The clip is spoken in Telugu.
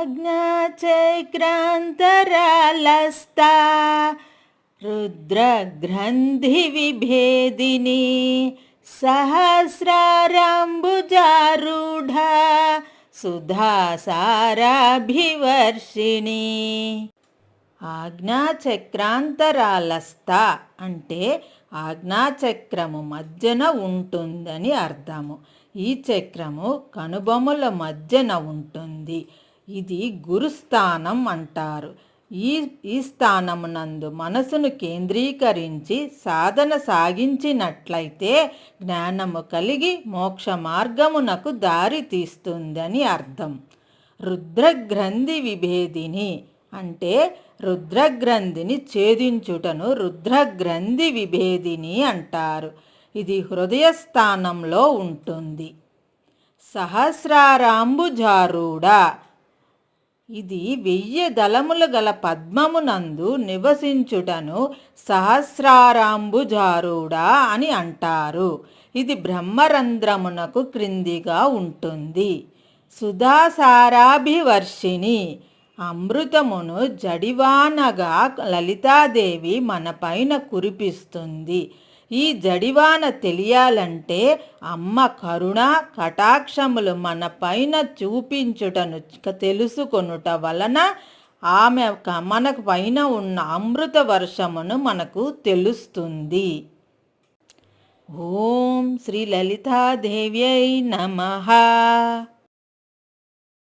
ఆజ్ఞాచక్రాంతరాలస్తా రుద్రగ్రంథివిభేదిని సహస్రారంబుజారూఢ సుధాసారాభివర్షిణి. ఆజ్ఞాచక్రాంతరాలస్త అంటే ఆజ్ఞాచక్రము మధ్యన ఉంటుందని అర్థము. ఈ చక్రము కనుబొమ్మల మధ్యన ఉంటుంది. ఇది గురుస్థానం అంటారు. ఈ ఈ స్థానమునందు మనసును కేంద్రీకరించి సాధన సాగించినట్లయితే జ్ఞానము కలిగి మోక్ష మార్గమునకు దారి తీస్తుందని అర్థం. రుద్రగ్రంథి విభేదిని అంటే రుద్రగ్రంథిని ఛేదించుటను రుద్రగ్రంథి విభేదిని అంటారు. ఇది హృదయ స్థానంలో ఉంటుంది. సహస్రారాంబుజారూడా ఇది వెయ్యి దళములు గల పద్మమునందు నివసించుటను సహస్రారాంబుజారుడా అని అంటారు. ఇది బ్రహ్మరంధ్రమునకు క్రిందిగా ఉంటుంది. సుధాసారాభివర్షిణి అమృతమును జడివానగా లలితాదేవి మనపైన కురిపిస్తుంది. ఈ జడివాన తెలియాలంటే అమ్మ కరుణ కటాక్షములు మన పైన చూపించుటను తెలుసుకొనుట వలన ఆమె మనకు పైన ఉన్న అమృత వర్షమును మనకు తెలుస్తుంది. ఓం శ్రీ లలితాదేవ్యై నమ.